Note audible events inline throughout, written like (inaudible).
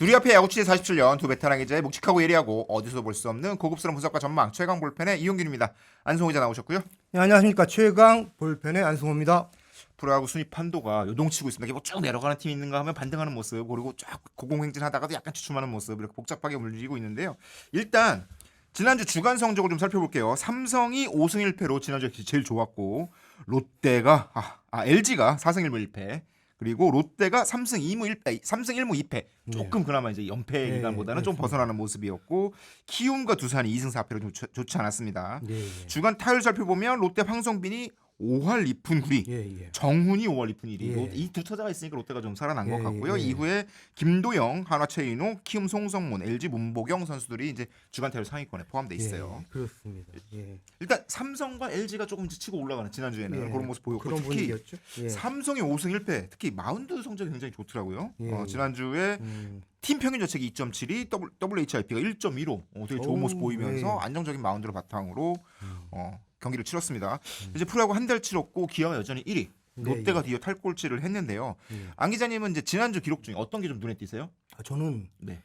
둘이 앞에 야구 취재 47년 두 베테랑 기자의 묵직하고 예리하고 어디서도 볼수 없는 고급스러운 분석과 전망 최강 볼펜의 이용균입니다. 안성호 기자 나오셨고요. 네, 안녕하십니까 최강 볼펜의 안승호입니다. 프로야구 순위 판도가 요동치고 있습니다. 이게 뭐쭉 내려가는 팀이 있는가 하면 반등하는 모습 그리고 쫙 고공행진하다가도 약간 주춤하는 모습 이렇게 복잡하게 물리고 있는데요. 일단 지난주 주간 성적을 좀 살펴볼게요. 삼성이 5승 1패로 지난주에 제일 좋았고 롯데가 아, 아 LG가 4승 1무 1패 그리고 롯데가 3승 2무 1패, 3승 1무 2패. 조금 그나마 이제 연패 네, 기간보다는 좀 그렇습니다. 벗어나는 모습이었고 키움과 두산이 2승 4패로 좀 좋- 좋지 않았습니다. 예, 예. 주간 타율 살펴보면 롯데 황성빈이 5할 2푼 9리, 예, 예. 정훈이 5월 2푼 1위. 예. 이두 타자가 있으니까 롯데가 좀 살아난 예, 것 같고요. 예. 이후에 김도영, 한화 최인호, 키움 송성문, LG 문보경 선수들이 이제 주간 타율 상위권에 포함돼 있어요. 예, 그렇습니다. 예. 일단 삼성과 LG가 조금 치고 올라가는 지난주에는 예. 그런 모습 보였고 그런 특히. 예. 삼성이 5승 1패, 특히 마운드 성적이 굉장히 좋더라고요. 예, 어, 예. 지난주에 음, 팀 평균 자책이 2.72, W, WHIP가 1.15. 어, 되게 좋은 어우, 모습 보이면서 네. 안정적인 마운드를 바탕으로 음. 어, 경기를 치렀습니다. 이제 프로야구 한 달 치렀고 기아가 여전히 1위. 네, 롯데가 뒤에 탈꼴찌를 했는데요. 예. 안 기자님은 이제 지난주 기록 중에 어떤 게 좀 눈에 띄세요? 아, 저는 네.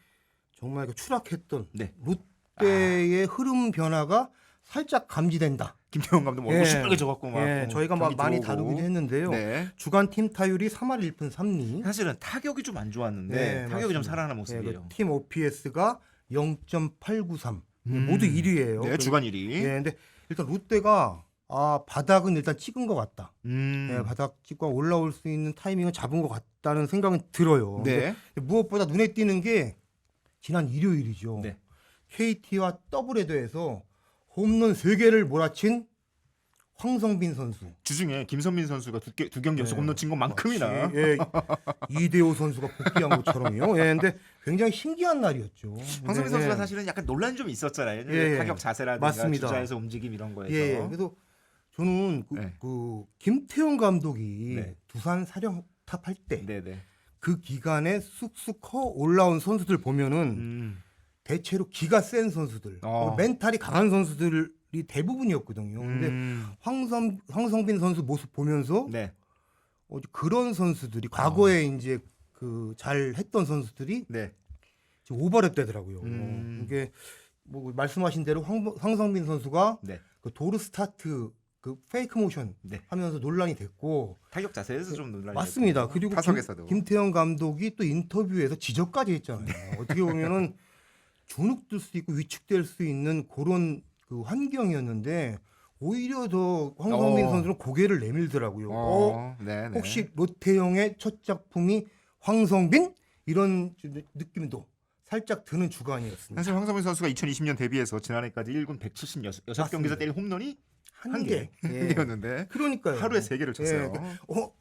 정말 그 추락했던 네. 롯데의 흐름 변화가 살짝 감지된다. 김태형 감독 뭐 예. 얼굴 시뻘게 져갖고 막 예, 어, 저희가 막 경기 많이 들어오고. 다루기도 했는데요. 네. 주간 팀 타율이 3할 1푼 3리. 사실은 타격이 좀 안 좋았는데 네, 타격이 좀 맞습니다. 살아나는 예, 모습이에요. 그 팀 OPS가 0.893. 음. 모두 1위예요. 네, 주간 1위. 예, 근데 일단 롯데가 아 바닥은 일단 찍은 것 같다. 음. 예, 바닥 찍고 올라올 수 있는 타이밍은 잡은 것 같다는 생각은 들어요. 네. 근데 무엇보다 눈에 띄는 게 지난 일요일이죠. 네. KT와 더블헤더에서 홈런 3개를 몰아친 황성빈 선수. 주중에 김선민 선수가 두, 개, 두 경기 연속 네. 홈런 친 것만큼이나 예, 이대호 선수가 복귀한 것처럼요. 예, 근데 굉장히 신기한 날이었죠. 황선민 네, 선수가 예. 사실은 약간 논란이 좀 있었잖아요. 예, 예. 타격 자세라든가 맞습니다. 주자에서 움직임 이런 거에서. 예, 예. 그래서 저는 그, 네. 그 김태형 감독이 네. 두산 사령탑 할 때 그 네네. 기간에 쑥쑥 커 올라온 선수들 보면은 음. 대체로 기가 센 선수들, 어. 어, 멘탈이 강한 선수들이 대부분이었거든요. 근데 음. 황성 황성빈 선수 모습 보면서 네. 어, 그런 선수들이 과거에 이제 그 잘 했던 선수들이 네. 지금 오버랩 되더라고요. 음. 이게 뭐 말씀하신 대로 황, 황성빈 선수가 네. 그 도르 스타트 그 페이크 모션 네. 하면서 논란이 됐고 타격 자세에서 좀 논란이 맞습니다. 됐고. 그리고 타석에서도. 김, 김태형 감독이 또 인터뷰에서 지적까지 했잖아요. 어떻게 보면은 (laughs) 주눅들 수 있고 위축될 수 있는 그런 그 환경이었는데 오히려 더 황성민 어. 선수는 고개를 내밀더라고요. 어, 어, 네, 네. 혹시 롯데형의 첫 작품이 황성빈 이런 좀 느낌도 살짝 드는 주간이었습니다. 사실 황선민 선수가 2020년 데뷔해서 지난해까지 1군 176 여섯 경기에서 맞습니다. 때린 홈런이 한한 개. 예. 개였는데 그러니까요. 하루에 세 개를 쳤어요. 예. 어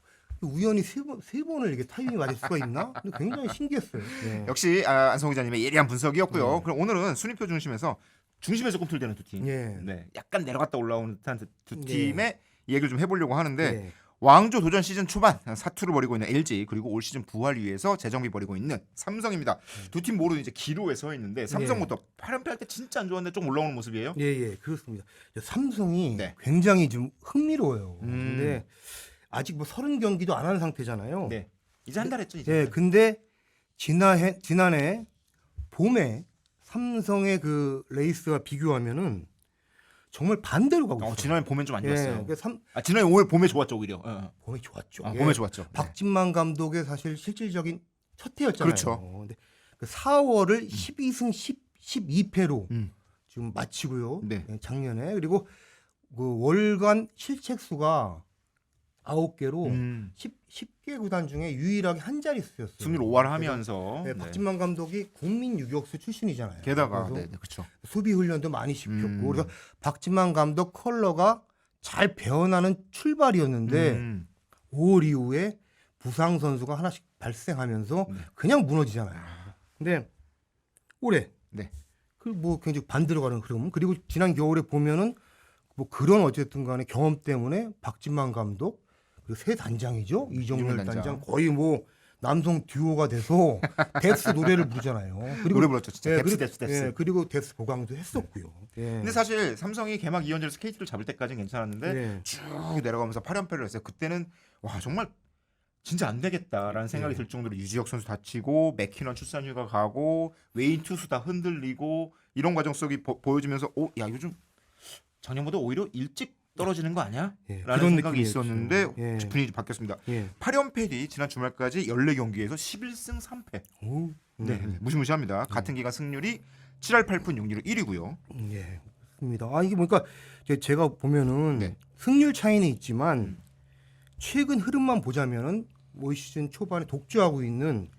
우연히 세, 번, 세 번을 이게 타이밍이 맞을 수가 있나? 근데 굉장히 신기했어요. 예. (laughs) 역시 아, 안성 기자님의 예리한 분석이었고요. 네. 그럼 오늘은 순위표 중심에서 중심에서 꿈틀대는 두 팀. 예. 네. 약간 내려갔다 올라오는 듯한 두- 두 예. 팀의 얘기를 좀 해보려고 하는데 예. 왕조 도전 시즌 초반 사투를 벌이고 있는 LG 그리고 올 시즌 부활 위해서 재정비 벌이고 있는 삼성입니다. 두 팀 모두 이제 기로에 서 있는데 삼성부터 8연패 할때 진짜 안 좋았는데 좀 올라오는 모습이에요. 예, 예, 그렇습니다. 삼성이 네. 굉장히 좀 흥미로워요. 음. 근데 아직 뭐 서른 경기도 안 한 상태잖아요. 네. 이제 한 달 했죠 이제. 예, 근데 지난해 지난해 봄에 삼성의 그 레이스와 비교하면은 정말 반대로 가고 어, 있어요. 지난해 봄엔 좀안 예, 좋았어요. 그러니까 삼, 아, 지난해 5월 봄에 좋았죠 오히려. 어, 어. 봄에 좋았죠. 아, 예. 봄에 좋았죠. 네. 박진만 감독의 사실 실질적인 첫 해였잖아요. 그렇죠. 근데 그 4월을 12승 10, 12패로 음. 지금 마치고요. 네. 예, 작년에 그리고 그 월간 실책수가 9개로 음. 10, 10 개 구단 중에 유일하게 한 자릿수였어요. 승리를 5할 하면서 네, 네. 박진만 감독이 국민 유격수 출신이잖아요. 게다가 네, 네, 그렇죠. 수비 훈련도 많이 시켰고 음. 그래서 박진만 감독 컬러가 잘 배어나는 출발이었는데 음. 5월 이후에 부상 선수가 하나씩 발생하면서 네. 그냥 무너지잖아요. 근데 올해 네. 그뭐 굉장히 반대로 가는 흐름 그리고 지난 겨울에 보면은 뭐 그런 어쨌든 간에 경험 때문에 박진만 감독 그리고 새 단장이죠 이정열 단장. 단장. 거의 뭐 남성 듀오가 돼서 (laughs) 뎁스 노래를 부르잖아요. 그리고 노래 불렀죠 진짜. 예, 뎁스 뎁스 뎁스. 예, 그리고 뎁스 보강도 했었고요. 예. 근데 사실 삼성이 개막 2연전에서 KT를 잡을 때까지는 괜찮았는데 예. 쭉 내려가면서 8연패를 했어요. 그때는 와 정말 진짜 안 되겠다라는 생각이 예. 들 정도로 유지혁 선수 다치고 맥키넌 출산휴가 가고 외인 투수 다 흔들리고 이런 과정 속에 보, 보여지면서 어, 야 요즘 작년보다 오히려 일찍 떨어지는 거 아니야? 예, 라는 생각이. 있었는데 예. 분위기 바뀌었습니다. 예. 8연패디 지난 주말까지 14경기에서 11승 3패. 오, 네, 음. 무시무시합니다. 같은 기간 승률이 7할 8푼 6리로 1위고요. 예, 그렇습니다. 아 이게 보니까 제- 제가 보면은 네. 승률 차이는 있지만 음. 최근 흐름만 보자면은 올 시즌 초반에 독주하고 있는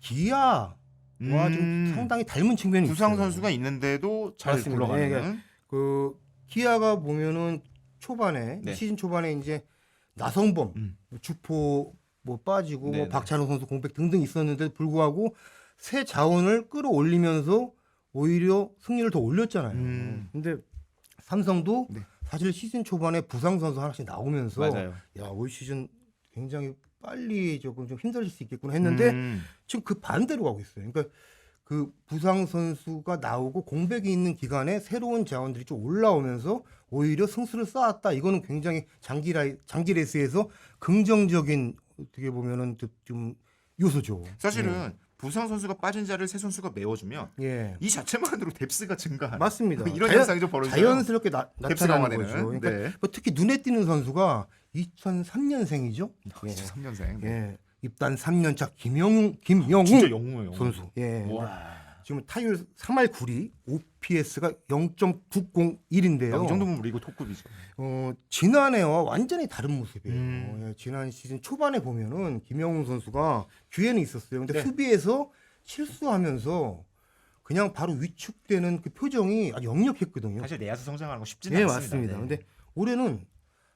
기아와 좀 상당히 닮은 측면이 음. 두상 있어요. 선수가 있는데도 잘 맞습니다. 굴러가는. 예, 그 기아가 보면은 초반에 네. 시즌 초반에 이제 나성범, 음. 주포 뭐 빠지고 네, 뭐 네. 박찬호 선수 공백 등등 있었는데 도 불구하고 새 자원을 끌어올리면서 오히려 승리를 더 올렸잖아요. 음. 근데 삼성도 네. 사실 시즌 초반에 부상 선수 하나씩 나오면서 맞아요. 야 올 시즌 굉장히 빨리 조금 좀 힘들어질 수 있겠구나 했는데 음. 지금 그 반대로 가고 있어요. 그러니까 그 부상 선수가 나오고 공백이 있는 기간에 새로운 자원들이 좀 올라오면서 오히려 승수를 쌓았다. 이거는 굉장히 장기 라이 장기 레이스에서 긍정적인 어떻게 보면은 좀- 좀 요소죠. 사실은 부상 선수가 빠진 자를 새 선수가 메워주면 예. 이 자체만으로 뎁스가 증가하는 맞습니다. (laughs) 이런 자연- 현상이 좀 벌어져요. 자연스럽게 나, 나타나는. 거죠. 그러니까 네. 뭐 특히 눈에 띄는 선수가 2003년생이죠. 예. 3년생. 예. 입단 3년차 김영 김영웅 진짜 영웅이에요. 선수. 예. 와. 지금 타율 3할 9리, OPS가 0.901인데요. 이 정도면 우리 이거 톱급이죠. 어, 지난해와 완전히 다른 모습이에요. 음. 예, 지난 시즌 초반에 보면은 김영웅 선수가 기회는 있었어요. 근데 네. 수비에서 실수하면서 그냥 바로 위축되는 그 표정이 아주 역력했거든요. 사실 내야수 성장하는 거 쉽지는 예, 않습니다. 맞습니다. 네. 근데 올해는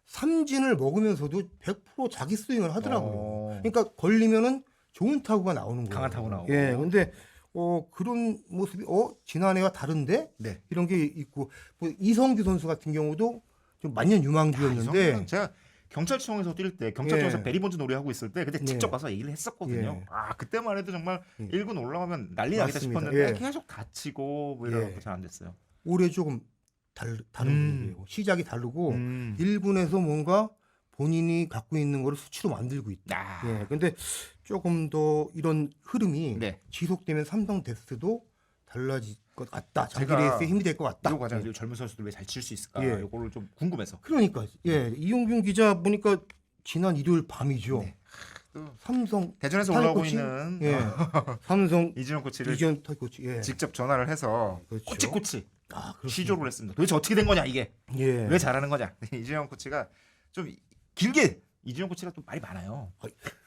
삼진을 먹으면서도 100% 자기 스윙을 하더라고요. 어. 그러니까 걸리면은 좋은 타구가 나오는 거예요. 강한 타구 나오고. 예, 근데 어 그런 모습이 어 지난해와 다른데 네. 이런 게 있고 뭐 이성규 선수 같은 경우도 좀 만년 아, 유망주였는데 이성균은 제가 경찰청에서 뛸 때 경찰청에서 예. 베리본즈 놀이하고 있을 때 그때 예. 직접 가서 얘기를 했었거든요. 예. 아 그때만 해도 정말 예. 1군 올라가면 난리 나겠다. 싶었는데 예. 계속 다치고 뭐 이러고 예. 잘안 됐어요. 올해 조금 달, 다른 음. 분위기예요. 시작이 다르고 음. 1군에서 뭔가 본인이 갖고 있는 거를 수치로 만들고 있다. 아. 예. 근데 조금 더 이런 흐름이 네. 지속되면 삼성 데스도 달라질 것 같다. 자기 제가 레이스에 힘이 될 것 같다. 이 과정 예. 이 젊은 선수들 왜 잘 칠 수 있을까? 예. 이거를 좀 궁금해서. 그러니까 예 이용균 기자 보니까 지난 일요일 밤이죠. 네. 또 삼성 대전에서 올라오고 코치? 있는 예 (laughs) 삼성 이진영 코치를 이전 타이코치 예. 직접 전화를 해서 그렇죠. 꼬치꼬치 아, 그렇습니다. 시조를 했습니다. 도대체 어떻게 된 거냐 이게 예. 왜 잘하는 거냐? (laughs) 이진영 코치가 좀 길게 이진영 코치가 또 말이 많아요.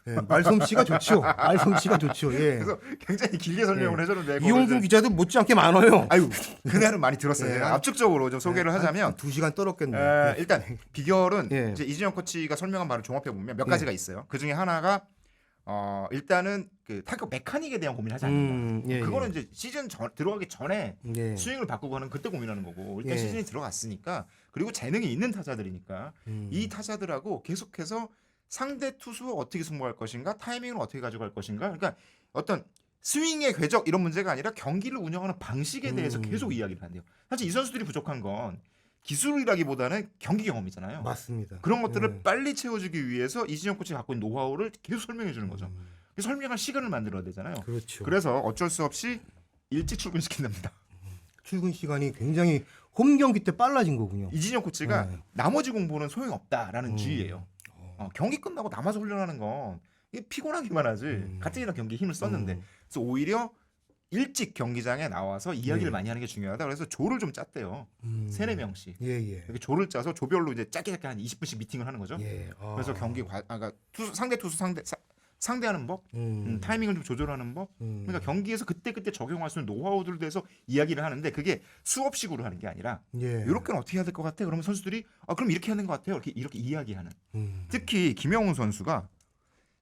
예, 말솜씨가 좋죠. 말솜씨가 좋죠. 예. 그래서 굉장히 길게 설명을 예. 해줬는데 이제- 기자도 못지않게 많아요. 아유 그날은 많이 들었어요. (laughs) 예. 제가 압축적으로 좀 소개를 하자면 두 시간 떨었겠네. 에, 일단 비결은 예. 이제 이진영 코치가 설명한 바를 종합해 보면 몇 예. 가지가 있어요. 그 중에 하나가 어 일단은 그 타격 메카닉에 대한 고민을 하지 않는다. 음, 예, 그거는 이제 시즌 전, 들어가기 전에 예. 스윙을 바꾸고 하는 그때 고민하는 거고 일단 예. 시즌이 들어갔으니까 그리고 재능이 있는 타자들이니까 음. 이 타자들하고 계속해서 상대 투수 어떻게 승부할 것인가 타이밍을 어떻게 가져갈 것인가 그러니까 어떤 스윙의 궤적 이런 문제가 아니라 경기를 운영하는 방식에 대해서 음. 계속 이야기를 한대요. 사실 이 선수들이 부족한 건 기술이라기보다는 경기 경험이잖아요. 맞습니다. 그런 것들을 예. 빨리 채워주기 위해서 이진영 코치가 갖고 있는 노하우를 계속 설명해 주는 거죠. 음, 그래서 설명할 시간을 만들어야 되잖아요. 그렇죠. 그래서 어쩔 수 없이 일찍 출근시킨답니다. 출근 시간이 굉장히 홈 경기 때 빨라진 거군요. 이진영 코치가 네. 나머지 공부는 소용없다라는 음. 주의예요. 어, 경기 끝나고 남아서 훈련하는 건 이게 피곤하기만 하지. 음. 같은 이랑 경기에 힘을 썼는데 음. 그래서 오히려 일찍 경기장에 나와서 이야기를 네. 많이 하는 게 중요하다. 그래서 조를 좀 짰대요. 음. 세네 명씩 예, 예. 이렇게 조를 짜서 조별로 이제 짧게 짧게 한 20분씩 미팅을 하는 거죠. 예. 아. 그래서 경기 과, 아, 그러니까 투수 상대 투수 상대 사, 상대하는 법, 음. 음, 타이밍을 좀 조절하는 법. 음. 그러니까 경기에서 그때 그때 적용할 수 있는 노하우들에 대해서 이야기를 하는데 그게 수업식으로 하는 게 아니라 예. 이렇게는 어떻게 해야 될 것 같아? 그러면 선수들이 아 그럼 이렇게 하는 것 같아요. 이렇게 이렇게 이야기하는. 음. 특히 김영훈 선수가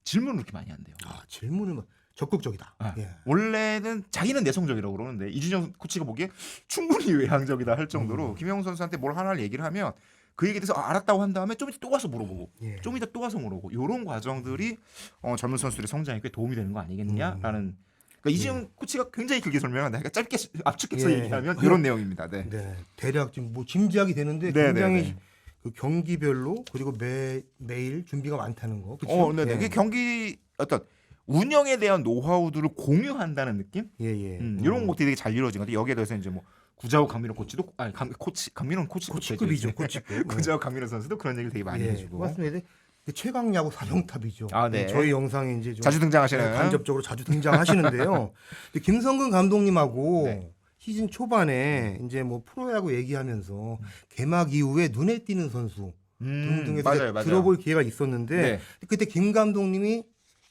질문을 그렇게 많이 한대요. 아, 질문을 막 적극적이다. 아, 예. 원래는 자기는 내성적이라고 그러는데 이진영 코치가 보기에 충분히 외향적이다 할 음. 정도로 김영훈 선수한테 뭘 하나를 얘기를 하면 그 얘기에 대해서 아, 알았다고 한 다음에 좀 이따 또 와서 물어보고 예. 좀 이따 또 와서 물어보고 이런 과정들이 어, 젊은 선수들의 성장에 꽤 도움이 되는 거 아니겠냐라는 그러니까 이진영 코치가 굉장히 길게 설명한다. 그러니까 짧게 압축해서 예. 얘기하면 그- 이런 내용입니다. 네. 네. 대략 지금 뭐 짐작이 되는데 네, 굉장히 네, 네. 그 경기별로 그리고 매 매일 준비가 많다는 거. 그쵸? 어, 네, 네. 예. 이게 경기 어떤 운영에 대한 노하우들을 공유한다는 느낌? 예, 예. 음, 음. 이런 것들이 되게 잘 이루어진 건데 여기에 대해서 이제 뭐 구자욱 강민호 코치도 아니 강, 코치 강민호 코치 코치급이죠, 코치급. (laughs) 구자욱 강민호 선수도 그런 얘기를 되게 많이 예, 해주고 맞습니다. 그 최강 야구 사령탑이죠. 아, 네. 저희 영상에 이제 좀 자주 등장하시는 간접적으로 자주 등장하시는데요. (laughs) 근데 김성근 감독님하고 네. 시즌 초반에 이제 뭐 프로야구 얘기하면서 개막 이후에 눈에 띄는 선수 음, 등등에서 맞아요, 맞아요. 들어볼 기회가 있었는데 네. 그때 김 감독님이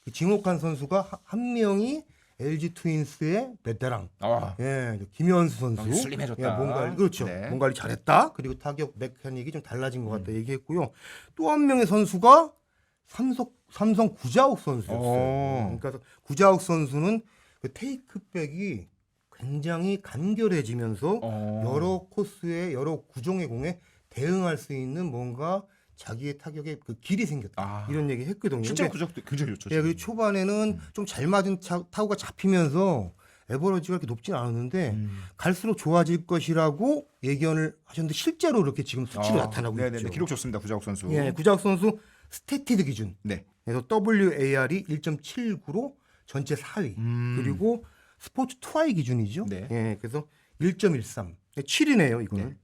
그 진옥한 선수가 하- 한 명이 LG 트윈스의 베테랑 아, 예, 김현수 선수. 슬림해졌다. 예, 몸 그렇죠. 네. 몸 관리 잘했다. 그리고 타격 메카닉이 좀 달라진 것 음. 같다 얘기했고요. 또 한 명의 선수가 삼성 삼성 구자욱 선수였어요. 오. 그러니까 구자욱 선수는 그 테이크백이 굉장히 간결해지면서 어. 여러 코스의 여러 구종의 공에 대응할 수 있는 뭔가 자기의 타격의 그 길이 생겼다. 아. 이런 얘기 했거든요. 실제로 근데 굉장히 좋죠. 예. 그리고 초반에는 좀잘 맞은 차, 타구가 잡히면서 에버러지가 그렇게 높진 않았는데 음. 갈수록 좋아질 것이라고 예견을 하셨는데 실제로 이렇게 지금 수치로 아, 나타나고 네네네. 있죠. 기록 좋습니다. 구자욱 선수. 예, 구자욱 선수 스태티드 기준. 네. 그래서 WAR이 1.79로 전체 4위. 음. 그리고 스포츠 투아이 기준이죠. 네. 예, 그래서 1.13. 7이네요, 이거는. 네.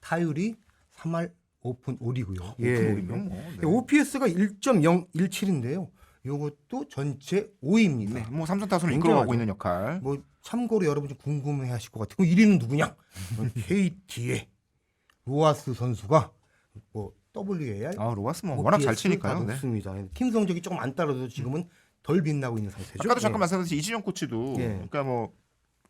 타율이 3할 오픈 5리고요. 예. 오픈볼이면 뭐. 네. OPS가 1.017인데요. 요것도 전체 5위입니다. 네, 뭐 삼성 타선을. 이끌어가고 있는 역할. 뭐 참고로 여러분 좀 궁금해하실 것 같아요. 1위는 누구냐? (laughs) KT의 로아스 선수가 뭐 WAR 아 로아스 뭐 워낙 잘 치니까요. 다 네. 높습니다. 팀 성적이 조금 안 따라도 지금은 덜 빛나고 있는 상태죠. 아까도 잠깐 예. 말씀드렸듯이 이진영 코치도 예. 그러니까 뭐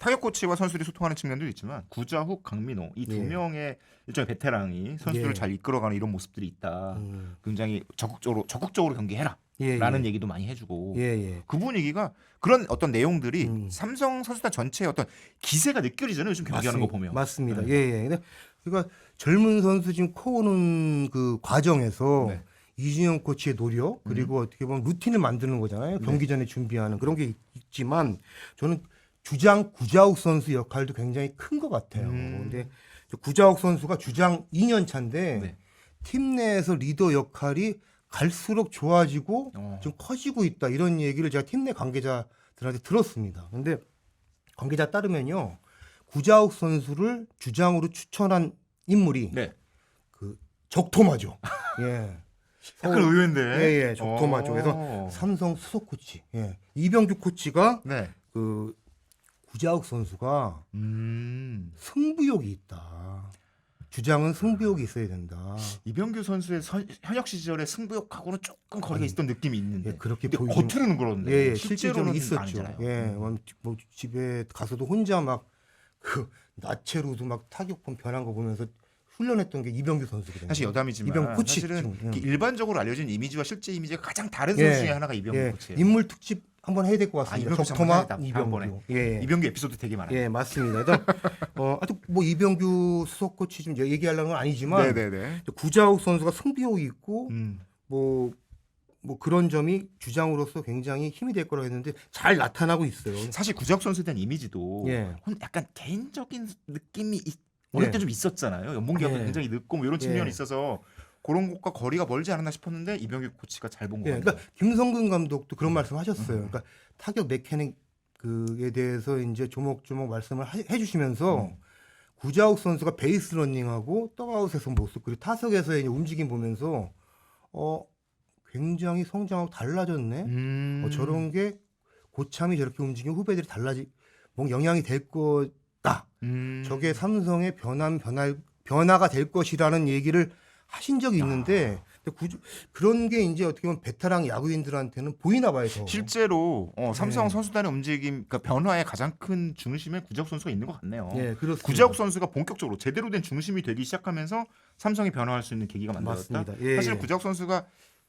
타격 코치와 선수들이 소통하는 측면도 있지만 구자욱, 강민호 이 두 예. 명의 일종의 베테랑이 선수들을 예. 잘 이끌어가는 이런 모습들이 있다. 음. 굉장히 적극적으로 적극적으로 경기해라라는 예, 예. 얘기도 많이 해주고 예, 예. 그 분위기가 그런 어떤 내용들이 음. 삼성 선수단 전체의 어떤 기세가 느껴지잖아요. 요즘 경기하는 거 맞습니다. 보면. 맞습니다. 네. 예, 예. 근데 그러니까 젊은 선수 지금 코오는 그 과정에서 네. 음. 이준영 코치의 노력 그리고 어떻게 보면 루틴을 만드는 거잖아요. 네. 경기 전에 준비하는 그런 게 있지만 저는 주장 구자욱 선수 역할도 굉장히 큰 것 같아요. 음. 근데 저 구자욱 선수가 주장 2년 차인데 네. 팀 내에서 리더 역할이 갈수록 좋아지고 어. 좀 커지고 있다 이런 얘기를 제가 팀 내 관계자들한테 들었습니다. 근데 관계자 따르면요 구자욱 선수를 주장으로 추천한 인물이 네. 그 적토마죠. 예. (laughs) 약간 서울- 의외인데. 예, 예, 적토마죠. 그래서 어. 삼성 수석 코치. 예. 이병규 코치가 네. 그 구자욱 선수가 음. 승부욕이 있다. 주장은 승부욕이 있어야 된다. 이병규 선수의 선- 현역 시절의 승부욕하고는 조금 거리가 있었던 느낌이 있는데. 예, 그렇게 보이긴 겉으로는 그런데 예, 예, 실제로는 있었죠. 아니잖아요. 예, 음. 뭐, 뭐 집에 가서도 혼자 막 그 나체로도 막 타격폼 변한 거 보면서 훈련했던 게 이병규 선수거든요. 사실 여담이지만 이병규 코치 사실은 지금, 예. 일반적으로 알려진 이미지와 실제 이미지가 가장 다른 예. 선수 중에 하나가 이병규 예, 코치예요. 인물 특집 한번 해야 될것 아, 같습니다. 적토마 한번 해야겠다, 이병규. 예. 이병규 에피소드 되게 많아요. 예, 맞습니다. 그래서 (laughs) 어, 하여튼 뭐 이병규 수석 코치 좀 얘기하려는 건 아니지만 네네네. 구자욱 선수가 승부욕이 있고 음. 뭐, 뭐 그런 점이 주장으로서 굉장히 힘이 될 거라고 했는데 잘 나타나고 있어요. 사실 구자욱 선수에 대한 이미지도 예. 혼- 약간 개인적인 느낌이 있- 어릴 예. 때좀 있었잖아요. 연봉기가 예. 굉장히 늦고 뭐 이런 측면이 예. 있어서 그런 것과 거리가 멀지 않았나 싶었는데 이병규 코치가 잘본 예, 거예요. 그러니까 김성근 감독도 음. 그런 말씀 하셨어요. 그러니까 타격 메카닉 그에 대해서 이제 조목조목 말씀을 하- 해주시면서 음. 구자욱 선수가 베이스 러닝하고 떡아웃에서 모습 그리고 타석에서의 이제 움직임 보면서 어 굉장히 성장하고 달라졌네. 음. 어, 저런 게 고참이 저렇게 움직이면 후배들이 달라지 뭐 영향이 될 거다. 음. 저게 삼성의 변함 변할 변화가 될 것이라는 얘기를 하신 적이 있는데 아. 근데 구 그런 게 이제 어떻게 보면 베테랑 야구인들한테는 보이나 봐요. 더. 실제로 어, 삼성 예. 선수단의 움직임, 그러니까 변화의 가장 큰 중심에 구자욱 선수가 있는 것 같네요. 예, 그렇습니다. 구자욱 선수가 본격적으로 제대로 된 중심이 되기 시작하면서 삼성이 변화할 수 있는 계기가 만들어졌다. 맞습니다. 예, 사실 예. 구자욱 선수가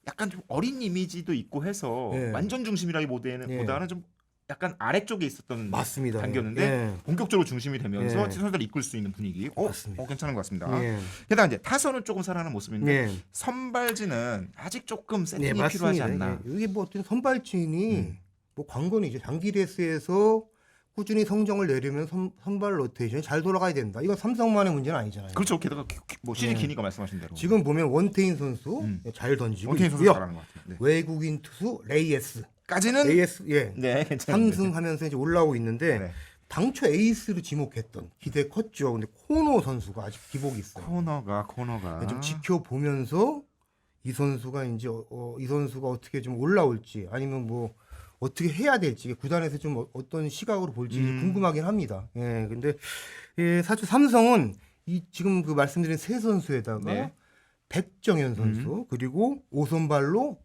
약간 좀 어린 이미지도 있고 해서 예. 완전 중심이라기보다는 예. 보다는 좀 약간 아래쪽에 있었던 맞습니다. 당겼는데 예. 본격적으로 중심이 되면서 예. 선수들을 이끌 수 있는 분위기. 어, 맞습니다. 어, 괜찮은 것 같습니다. 예. 게다가 이제 타선은 조금 살아나는 모습인데 예. 선발진은 아직 조금 네, 세팅이 맞습니다. 필요하지 않나. 예. 이게 뭐 어떤 선발진이 음. 뭐 관건이죠. 장기 레스에서 꾸준히 성적을 내려면 선, 선발 로테이션이 잘 돌아가야 된다. 이건 삼성만의 문제는 아니잖아요. 그렇죠. 게다가 뭐 시즌 네. 기니까 말씀하신 대로. 지금 보면 원태인 선수 음. 잘 던지고 원태인 선수. 잘하는 것 같아요. 네. 외국인 투수 레이에스, 까지는 레이에스 예 네, 괜찮은데. 삼승하면서 이제 올라오고 있는데 네. 당초 에이스로 지목했던 기대 컸죠. 근데 코너 선수가 아직 기복이 있어요. 코너가 코너가 좀 지켜보면서 이 선수가 이제 어, 어, 이 선수가 어떻게 좀 올라올지 아니면 뭐 어떻게 해야 될지 구단에서 좀 어, 어떤 시각으로 볼지 음. 궁금하긴 합니다. 예, 근데 예, 사실 삼성은 이 지금 그 말씀드린 세 선수에다가 네. 음. 백정현 선수 그리고 오선발로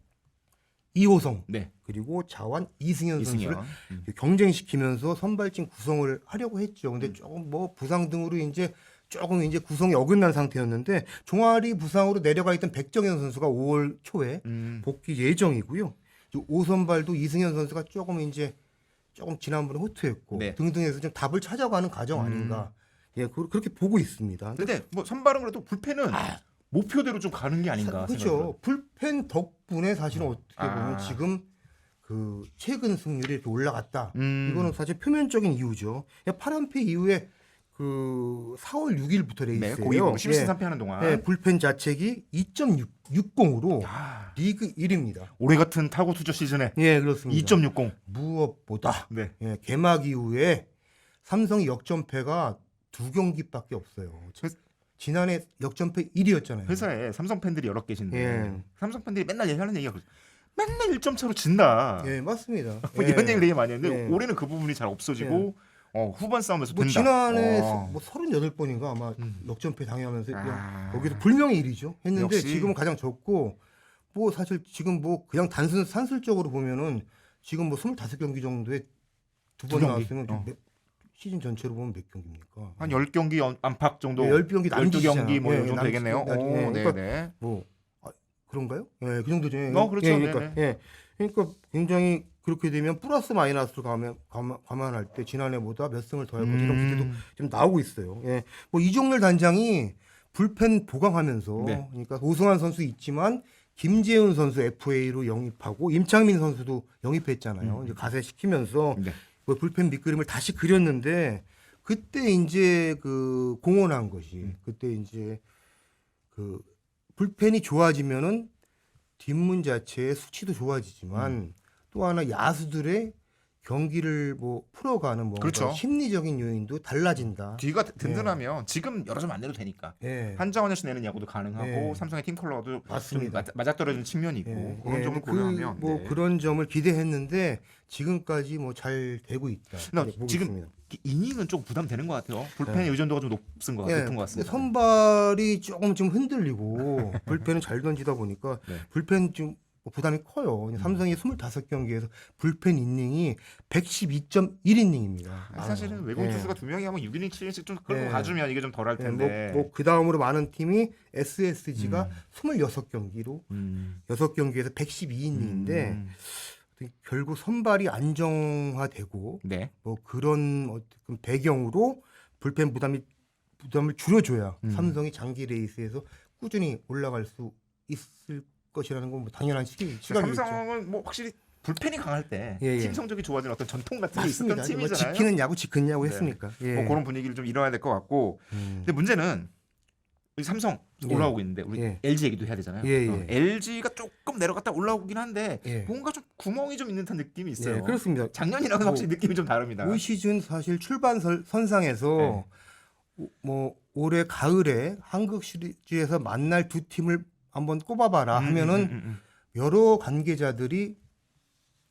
이호성 네. 그리고 자완 이승현 선수를. 음. 경쟁시키면서 선발진 구성을 하려고 했죠. 근데 조금 뭐 부상 등으로 이제 조금 이제 구성이 어긋난 상태였는데 종아리 부상으로 내려가 있던 백정현 선수가 5월 초에 음. 복귀 예정이고요. 오선발도 이승현 선수가 조금 이제 조금 지난번에 호투했고 네. 등등해서 좀 답을 찾아가는 과정 아닌가. 예, 그- 그렇게 보고 있습니다. 근데 뭐 선발은 그래도 불펜은 목표대로 좀 가는 게 아닌가. 생각을. 그렇죠. 불펜 덕분에 사실은 어떻게 아. 보면 지금 그 최근 승률이 이렇게 올라갔다. 음. 이거는 사실 표면적인 이유죠. 8연패 이후에 그 4월 6일부터 네, 레이스예요. 고기 공 11승 예. 3패 하는 동안. 예, 불펜 자책이 2.60으로 야, 리그 1위입니다. 올해 같은 타고 투저 시즌에 예, 그렇습니다. 2.60. 무엇보다 네. 예, 개막 이후에 삼성이 역전패가 두 경기밖에 없어요. 지난해 역전패 1위였잖아요. 회사에 삼성 팬들이 여러 계신데 예. 삼성 팬들이 맨날 얘기하는 얘기가 그래요. 맨날 1점 차로 진다. 예, 맞습니다. (laughs) 뭐 예. 이런 얘기를 되게 많이 했는데 예. 올해는 그 부분이 잘 없어지고 어, 후반 싸움에서 뭐 된다. 지난해 어. 뭐 38번인가 아마 음. 역전패 당하면서 아. 거기서 불명의 일이죠. 했는데 역시. 지금은 가장 적고 뭐 사실 지금 뭐 그냥 단순 산술적으로 보면은 지금 뭐 25경기 정도에 두두번 경기? 나왔으면 어. 몇- 시즌 전체로 보면 몇 경기입니까? 한 10경기 안팎 정도. 네, 10경기 12경기 뭐 남짓이잖아요. 이 정도 예, 되겠네요. 남짓, 오, 예, 네, 그러니까 네. 뭐 아, 그런가요? 예, 그 정도죠. 예, 어, 그렇죠. 예, 그러니까 네네. 예. 그러니까 굉장히 그렇게 되면 플러스 마이너스로 가면 감안, 감안할 때 지난해보다 몇 승을 더할 거지 이런 기대도 음. 좀 나오고 있어요. 예. 뭐 이종렬 단장이 불펜 보강하면서 네. 그러니까 오승환 선수 있지만 김재훈 선수 FA로 영입하고 임창민 선수도 영입했잖아요. 음. 이제 가세시키면서 네. 그 불펜 밑그림을 다시 그렸는데 그때 이제 그 공헌한 것이 음. 그때 이제 그 불펜이 좋아지면은 뒷문 자체의 수치도 좋아지지만 음. 또 하나 야수들의 경기를 뭐 풀어가는 뭔가 그렇죠. 심리적인 요인도 달라진다. 뒤가 든든하면 지금 여러 점안 내도 되니까. 예. 씨 내는 야구도 가능하고 네. 삼성의 팀 컬러도 맞습니다. 좀 맞아 떨어지는 측면이 있고 예. 그런 예. 점을 그 고려하면 뭐 네. 그런 점을 기대했는데 지금까지 뭐 잘 되고 있다. 지금. 이닝은 좀 부담되는 것 같아요. 불펜의 의존도가 좀 높은 것, 예, 높은 것 같습니다. 선발이 조금 좀 흔들리고 불펜은 잘 던지다 보니까 네. 불펜 좀 부담이 커요. 삼성이 25경기에서 불펜 인닝이 112.1이닝입니다. 아니, 사실은 외국인 투수가 두 명이 하면 6이닝 7이닝씩 좀 끌고 네. 가주면 이게 좀 덜 할 텐데. 뭐그 다음으로 많은 팀이 SSG가 음. 26경기로 음. 6경기에서 112이닝인데 음. 결국 선발이 안정화되고 네. 뭐 그런 어떤 배경으로 불펜 부담이 부담을 줄여줘야 음. 삼성이 장기 레이스에서 꾸준히 올라갈 수 있을 것이라는 건 뭐 당연한 시기, 시각이겠죠. 삼성은 뭐 확실히 불펜이 강할 때 팀 예, 예. 성적이 좋아지는 어떤 전통 같은 게 맞습니다. 있었던 뭐 팀이잖아요. 지키는 야구 지킨 야구 네. 했으니까. 예. 뭐 그런 분위기를 좀 이뤄야 될 것 같고. 음. 근데 문제는 우리 삼성 예. 올라오고 있는데 우리 예. LG 얘기도 해야 되잖아요. 예, 예. 어, LG가 조금 내려갔다 올라오긴 한데 예. 뭔가 좀 구멍이 좀 있는 듯한 느낌이 있어요. 예, 그렇습니다. 작년이랑은 뭐, 확실히 느낌이 좀 다릅니다. 올 시즌 사실 출발 선- 선상에서 네. 오- 뭐 올해 가을에 한국 시리즈에서 만날 두 팀을 한번 꼽아봐라 음, 하면은 음, 음, 음. 여러 관계자들이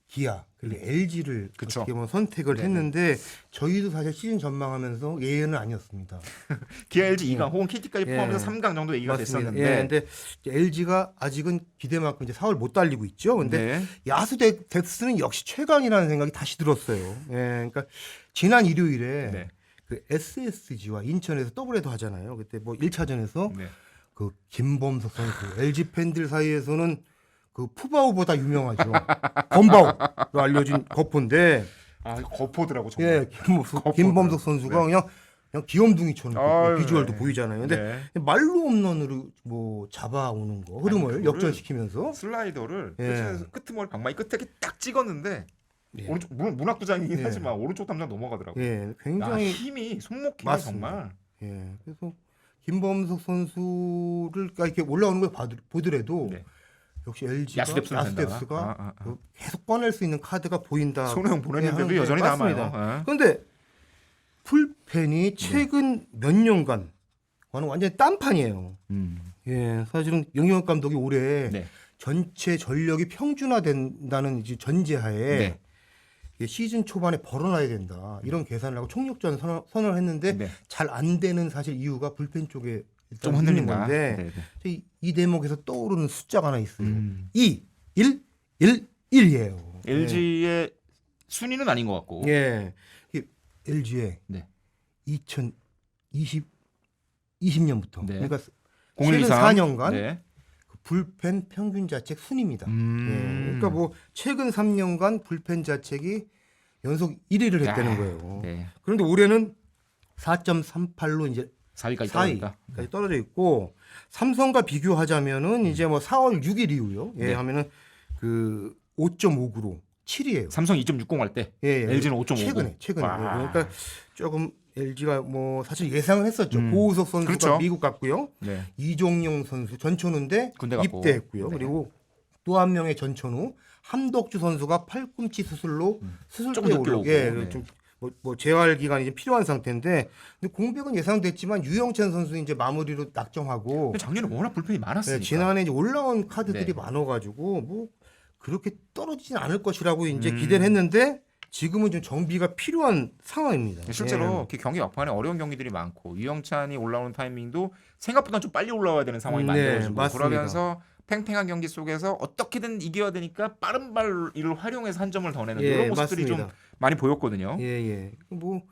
기아 그리고 LG를 그쵸. 어떻게 보면 선택을 네네. 했는데 저희도 사실 시즌 전망하면서 예외는 아니었습니다. (laughs) 기아 LG 예. 2강 혹은 KT까지 예. 포함해서 3강 정도 얘기가 맞습니다. 됐었는데. 예, 근데 LG가 아직은 기대만큼 이제 4월 못 달리고 있죠. 근데 네. 야수 덱- 덱스는 역시 최강이라는 생각이 다시 들었어요. 예, 그러니까 지난 일요일에 네. 그 SSG와 인천에서 더블헤더 하잖아요. 그때 뭐 1차전에서 네. 그 김범석 선수 LG 팬들 사이에서는 그 푸바오보다 유명하죠. (laughs) 건바오로 알려진 거포인데 아 거포더라고 정말. 예, 김범석. 김범석 선수가 그냥 그냥 귀염둥이처럼 그 아유, 비주얼도 네. 보이잖아요. 근데 네. 말로 홈런으로 뭐 잡아오는 거 흐름을 역전시키면서 슬라이더를 예. 끄트머리 방망이 끝에 딱 찍었는데 예. 오른쪽 물론 문학부장이긴 예. 하지만 오른쪽 담장 넘어가더라고요. 예, 야, 굉장히 힘이 손목 힘이 맞습니다. 정말 예. 그래서 김범석 선수를 그러니까 이렇게 올라오는 걸 보더라도 네. 역시 LG가 된다. 야수뎁스가 아, 아, 아. 그 계속 꺼낼 수 있는 카드가 보인다. 손흥 보냈는데도 예, 여전히 맞습니다. 남아요. 예. 그런데 풀펜이 최근 몇 년간 와는 완전히 딴판이에요. 음. 예, 사실은 영영 감독이 올해 네. 전체 전력이 평준화된다는 이제 전제하에 네. 시즌 초반에 벌어놔야 된다 이런 계산을 하고 총력전 선언, 선언을 했는데 네. 잘 안 되는 사실 이유가 불펜 쪽에 좀 있는 흔들린다. 건데 네, 네. 이, 이 대목에서 떠오르는 숫자가 하나 있어요. 음. 2, 1, 1, 1이에요. LG의 순위는 아닌 것 같고. 예. 이 LG의 네. 2020 20년부터 네. 그러니까 0123. 최근 4년간 네. 그 불펜 평균 자책 순입니다. 음. 예. 그러니까 뭐 최근 3년간 불펜 자책이 연속 1위를 했다는 야, 거예요. 네. 그런데 올해는 4.38로 이제 4위까지 떨어진다. 4위까지 떨어져 있고 삼성과 비교하자면은 이제 뭐 4월 6일 이후요. 예, 네. 하면은 그 5.59로 7위예요. 삼성 2.60 할 때 예, 예. LG는 5.59. 최근에 최근에 와. 그러니까 조금 LG가 뭐 사실 예상을 했었죠. 음. 고우석 선수가 그렇죠. 미국 갔고요. 네. 이종용 선수 군대 갔고. 입대했고요. 네. 그리고 또 한 명의 전천후 함덕주 선수가 팔꿈치 수술로 늦게 오르 오고, 예, 네. 좀 뭐, 뭐 재활 기간이 좀 필요한 상태인데 근데 공백은 예상됐지만 유영찬 선수 이제 마무리로 낙점하고 근데 작년에 워낙 불펜이 많았으니까. 네, 지난해 이제 올라온 카드들이 네. 많아가지고 뭐 그렇게 떨어지진 않을 것이라고 이제 음. 기대를 했는데 지금은 좀 정비가 필요한 상황입니다. 실제로 예. 경기 막판에 어려운 경기들이 많고 유영찬이 올라오는 타이밍도 생각보다 좀 빨리 올라와야 되는 상황이 네, 만들어지고 맞습니다. 그러면서 팽팽한 경기 속에서 어떻게든 이겨야 되니까 빠른 발을 활용해서 한 점을 더 내는 예, 이런 모습들이 좀 맞습니다. 많이 보였거든요. 예, 예. 뭐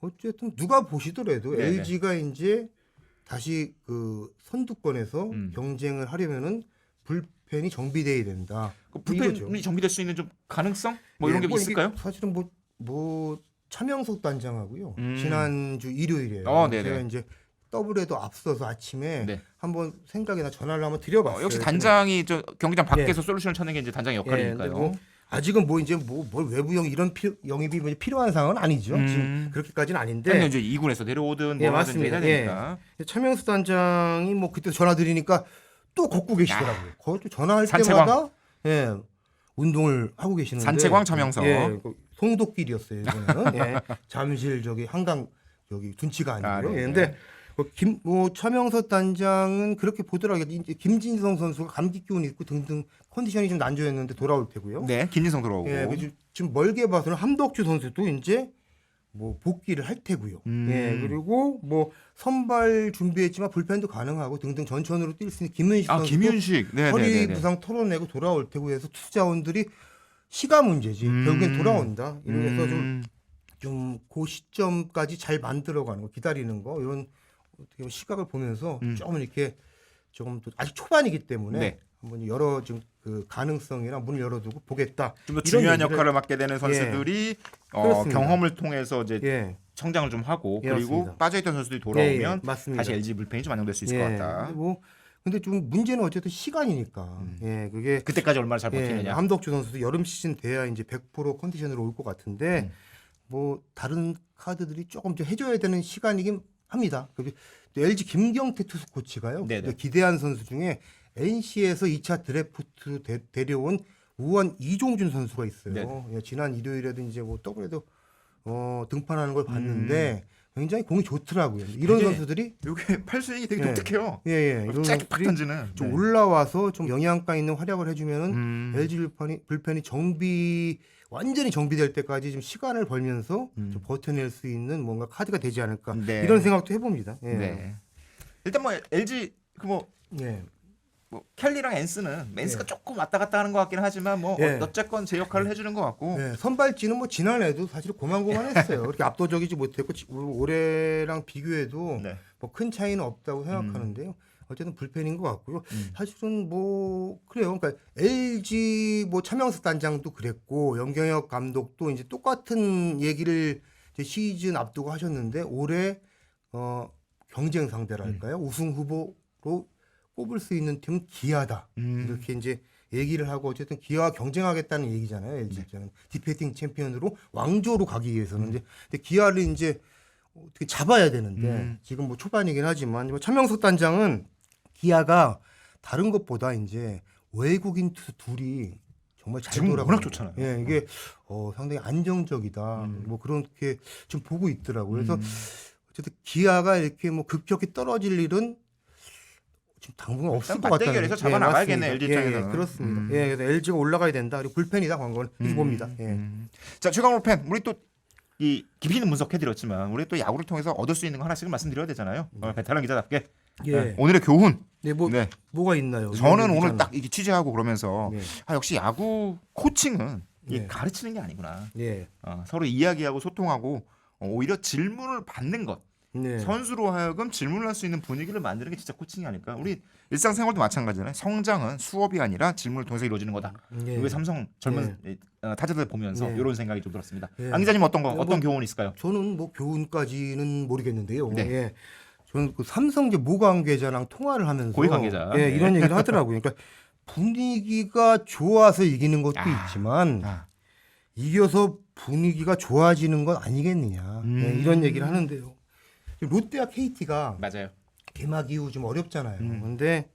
어쨌든 누가 보시더라도 네네. LG가 이제 다시 그 선두권에서 음. 경쟁을 하려면은 불 펜이 정비돼야 된다. 그 이거죠. 불펜이 정비될 수 있는 좀 가능성 뭐 이런 예, 게뭐 있을까요? 사실은 뭐 뭐 차명석 단장하고요. 음. 지난주 일요일에 어, 네네. 제가 이제 더블에도 앞서서 아침에 네. 한번 생각이나 전화를 한번 드려봤어요. 어, 역시 단장이 저 경기장 밖에서 예. 솔루션을 찾는 게 이제 단장의 예, 역할이니까요. 뭐 아직은 뭐 이제 뭐 뭘 외부 영 이런 피, 영입이 뭐 필요한 상황은 아니죠. 음. 지금 그렇게까지는 아닌데 당연히 이제 2군에서 내려오든 예, 뭐하든 맞습니다. 해야 되니까. 차명수 단장이 뭐 그때 전화 드리니까 또 걷고 계시더라고요. 거기 또 전화할 산채광. 때마다 예 운동을 하고 계시는데 산채광 차명석. 예, 그 송도길이었어요. 이거는 (laughs) 예, 잠실 저기 한강 여기 둔치가 아니고요. 아, 네, 예, 근데 뭐 김, 뭐 차명석 단장은 그렇게 보더라고요. 이제 김진성 선수가 감기 기운이 있고 등등 컨디션이 좀 난조였는데 돌아올 테고요. 네, 김진성 들어오고. 예, 그래서 지금 멀게 봐서는 함덕주 선수도 이제 뭐 복귀를 할 테고요. 음. 예, 그리고 뭐 선발 준비했지만 불펜도 가능하고 등등 전천으로 뛸 수 있는 김윤식 아, 선수 김윤식. 네, 허리 네, 네, 네. 부상 털어내고 돌아올 테고 해서 투자원들이 시간 문제지. 음. 결국엔 돌아온다. 이래서 좀 음. 좀그 시점까지 잘 만들어가는 거, 기다리는 거 이런 어떻게 보면 시각을 보면서 음. 조금 이렇게 조금 또 아직 초반이기 때문에 네. 한번 여러 좀그 가능성이나 문을 열어두고 보겠다. 좀 더 중요한 얘기를- 역할을 맡게 되는 선수들이 어, 그렇습니다. 경험을 통해서 이제 예, 성장을 좀 하고 예, 그리고 맞습니다. 빠져있던 선수들이 예, 돌아오면 예. 다시 LG 불펜이 좀 안정될 수 있을 것 같다. 뭐 근데 좀 문제는 어쨌든 시간이니까. 음. 예, 그게 그때까지 얼마나 잘 예, 버티느냐. 함덕주 선수도 여름 시즌 돼야 이제 100% 컨디션으로 올 것 같은데 음. 뭐 다른 카드들이 조금 좀 해줘야 되는 시간이긴 합니다. 또 LG 김경태 투수 코치가요. 네네. 기대한 선수 중에 NC에서 2차 드래프트 데, 데려온 우원 이종준 선수가 있어요. 네네. 예, 지난 일요일에도 이제 뭐 더블에도 어, 등판하는 걸 봤는데 굉장히 공이 좋더라고요. 이런 음. 되게 선수들이 이게 팔스윙이 되게 예. 독특해요. 예, 예, 이런 짧게 팍 던지는. 좀 네. 올라와서 좀 영향가 있는 활약을 해주면은 음. LG 불펜이, 불펜이 정비 완전히 정비될 때까지 좀 시간을 벌면서 음. 좀 버텨낼 수 있는 뭔가 카드가 되지 않을까 네. 이런 생각도 해봅니다. 예. 네. 일단 뭐 LG 그뭐 예. 뭐 켈리랑 앤스는 맨스가 예. 조금 왔다 갔다 하는 것 같긴 하지만 뭐 예. 어- 어쨌건 제 역할을 해주는 것 같고 예, 선발진은 뭐 지난해도 사실 고만고만했어요. (laughs) 그렇게 압도적이지 못했고 지- 올해랑 비교해도 네. 뭐 큰 차이는 없다고 생각하는데요. 어쨌든 불펜인 것 같고요. 음. 사실은 뭐 그래요. 그러니까 LG 뭐 차명석 단장도 그랬고 연경혁 감독도 이제 똑같은 얘기를 이제 시즌 앞두고 하셨는데 올해 어 경쟁 상대랄까요? 우승 후보로 꼽을 수 있는 팀은 기아다. 음. 이렇게 이제 얘기를 하고 어쨌든 기아와 경쟁하겠다는 얘기잖아요. LG 네. 입장은 디페이팅 챔피언으로 왕조로 가기 위해서는 음. 이제 근데 기아를 이제 어떻게 잡아야 되는데 음. 지금 뭐 초반이긴 하지만 뭐 차명석 단장은 기아가 다른 것보다 이제 외국인 투수 둘이 정말 잘 지금 돌아가고 워낙 좋잖아요. 예, 이게 어, 상당히 안정적이다. 음. 뭐 그렇게 좀 보고 있더라고요. 그래서 어쨌든 기아가 이렇게 뭐 급격히 떨어질 일은 지금 당분간 없을 것 같다는 맞대결에서 거- 예, 잡아 나가야겠네, 맞습니다. LG 예, 입장에서는. 예, 그렇습니다. 음. 예, 그래서 LG가 올라가야 된다. 그리고 불펜이다 광고는 이렇게 봅니다. 예. 음. 자 최강호 팬 우리 또 이 깊이 있는 분석해드렸지만 우리 또 야구를 통해서 얻을 수 있는 거 하나씩 말씀드려야 되잖아요. 어, 베테랑 기자답게 예. 네, 오늘의 교훈. 네, 뭐 네. 뭐가 있나요? 저는 오늘 얘기잖아. 딱 이게 취재하고 그러면서 네. 아 역시 야구 코칭은 이 네. 가르치는 게 아니구나. 예. 어, 서로 이야기하고 소통하고 어, 오히려 질문을 받는 것. 네. 선수로 하여금 질문을 할수 있는 분위기를 만드는 게 진짜 코칭이 아닐까. 우리 일상생활도 마찬가지잖아요. 성장은 수업이 아니라 질문을 통해서 이루어지는 거다. 예. 이게 삼성 젊은 어, 타자들 보면서 네. 이런 생각이 좀 들었습니다. 네. 안 기자님 어떤 거 뭐, 어떤 교훈이 있을까요? 저는 뭐 교훈까지는 모르겠는데요. 네. 예. 저는 그 삼성제 모 관계자랑 통화를 하면서 고위 관계자. 예, 네. 이런 얘기를 하더라고요. 그러니까 분위기가 좋아서 이기는 것도 아. 있지만 아. 이겨서 분위기가 좋아지는 건 아니겠느냐 음. 예, 이런 얘기를 하는데요. 롯데와 KT가 맞아요. 개막 이후 좀 어렵잖아요. 음. 근데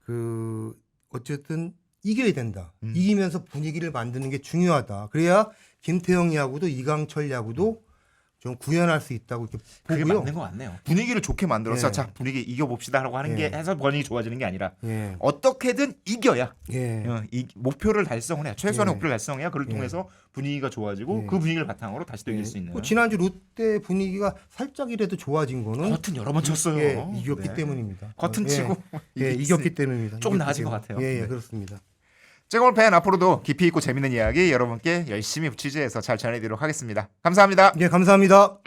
그 어쨌든 이겨야 된다. 음. 이기면서 분위기를 만드는 게 중요하다. 그래야 김태형 야구도 이강철 야구도 좀 구현할 수 있다고 이렇게 그게 보고요. 맞는 것 같네요. 분위기를 좋게 만들어서 예. 자 분위기 이겨봅시다라고 하는 예. 게 해서 분위기 좋아지는 게 아니라 예. 어떻게든 이겨야 예. 어, 이 목표를 달성을 해야 최소한의 예. 목표를 달성해야 그를 예. 통해서 분위기가 좋아지고 예. 그 분위기를 바탕으로 다시 또 이길 수 있는 뭐 지난주 롯데 분위기가 살짝이라도 좋아진 거는 커튼 여러 번 쳤어요. 예, 이겼기 네. 때문입니다. 커튼 예. 치고 예, 이겼- 이겼기 때문입니다. 조금 이겼기 나아진 것 때문에. 같아요. 예, 예, 네. 그렇습니다. 잭올 팬 앞으로도 깊이 있고 재밌는 이야기 여러분께 열심히 취재해서 잘 전해드리도록 하겠습니다. 감사합니다. 예, 감사합니다.